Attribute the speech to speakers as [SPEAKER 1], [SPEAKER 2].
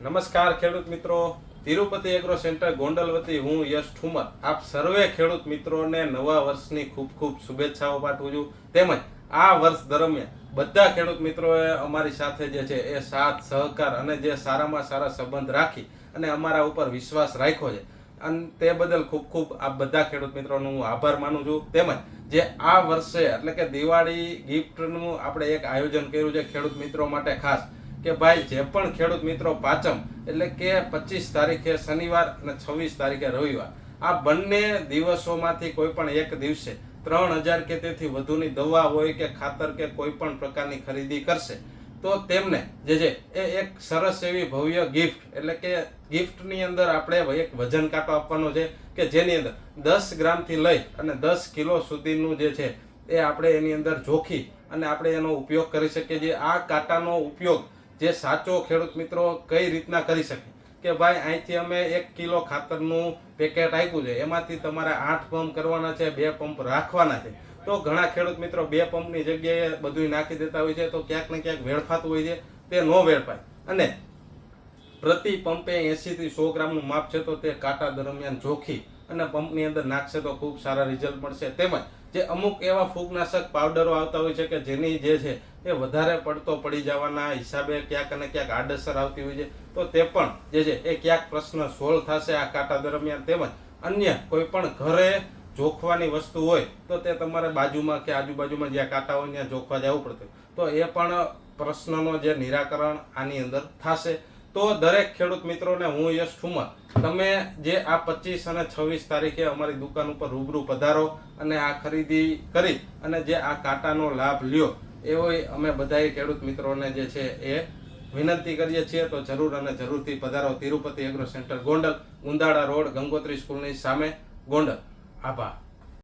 [SPEAKER 1] નમસ્કાર ખેડૂત મિત્રો. તિરુપતિ એગ્રો સેન્ટર ગોંડલ વતી હું યશ ઠુમર. આપ સર્વે ખેડૂત મિત્રોને નવા વર્ષની ખૂબ ખૂબ શુભેચ્છાઓ પાઠવું છું. તેમજ આ વર્ષ દરમિયાન બધા ખેડૂત મિત્રોએ અમારી સાથે જે છે એ સાથ, સહકાર અને જે સારામાં સારા સંબંધ રાખી અને અમારા ઉપર વિશ્વાસ રાખ્યો છે. અને તે બદલ ખૂબ ખૂબ આ બધા ખેડૂત મિત્રોનો હું આભાર માનું છું. તેમજ જે આ વર્ષે એટલે કે દિવાળી ગિફ્ટનું આપણે એક આયોજન કર્યું છે ખેડૂત મિત્રો માટે ખાસ. કે ભાઈ, જે પણ ખેડૂત મિત્રો પાંચમ, એટલે કે પચીસ તારીખે શનિવાર અને છવ્વીસ તારીખે રવિવાર, આ બંને દિવસોમાંથી કોઈ પણ એક દિવસે ત્રણ હજાર કે તેથી વધુની દવા હોય કે ખાતર કે કોઈ પણ પ્રકારની ખરીદી કરશે, તો તેમને જે છે, એ એક સરસ એવી ભવ્ય ગિફ્ટ એટલે કે ગિફ્ટની અંદર આપણે એક વજન કાંટો આપવાનો છે, કે જેની અંદર દસ ગ્રામથી લઈ અને દસ કિલો સુધીનું જે છે, એ આપણે એની અંદર જોખી અને આપણે એનો ઉપયોગ કરી શકીએ છીએ. આ કાંટાનો ઉપયોગ જે સાચો ખેડૂત મિત્રો કઈ રીતના કરી શકે? કે ભાઈ, અહીંથી અમે એક કિલો ખાતરનું પેકેટ આપ્યું છે, એમાંથી તમારે આઠ પંપ કરવાના છે, બે પંપ રાખવાના છે. તો ઘણા ખેડૂત મિત્રો બે પંપની જગ્યાએ બધું નાખી દેતા હોય છે, તો ક્યાંક ને ક્યાંક વેડફાતું હોય છે, તે ન વેડફાય. અને પ્રતિ પંપે એંશીથી સો ગ્રામનું માપ છે, તો તે કાંટા દરમિયાન જોખી અને પંપની અંદર નાખશે તો ખૂબ સારા રિઝલ્ટ મળશે. તેમજ જે અમુક એવા ફૂગનાશક પાવડરો આવતા હોય છે કે જેની જે છે એ વધારે પડતો પડી જવાના હિસાબે ક્યાંક અને ક્યાંક આડઅસર આવતી હોય છે. તો તે પણ જે છે એ ક્યાંક પ્રશ્ન સોલ્વ થશે આ કાંટા દરમિયાન તેમજ અન્ય કોઈ પણ ઘરે જોખવાની વસ્તુ હોય તો તે તમારે બાજુમાં કે આજુબાજુમાં જ્યાં કાંટા હોય ત્યાં જોખવા જવું પડતું તો એ પણ પ્રશ્નનો જે નિરાકરણ આની અંદર થશે. તો દરેક ખેડૂત મિત્રોને હું યશ ઠુમર તમે જે આ પચીસ અને છવ્વીસ તારીખે અમારી દુકાન ઉપર રૂબરૂ પધારો અને આ ખરીદી કરી અને જે આ કાંટાનો લાભ લ્યો એવો અમે બધાએ ખેડૂત મિત્રોને જે છે એ વિનંતી કરીએ છીએ. તો જરૂર અને જરૂરથી પધારો. Tirupati agro centre Gondal Undada road, Gangotri સ્કૂલની સામે ગોંડલ. આભાર.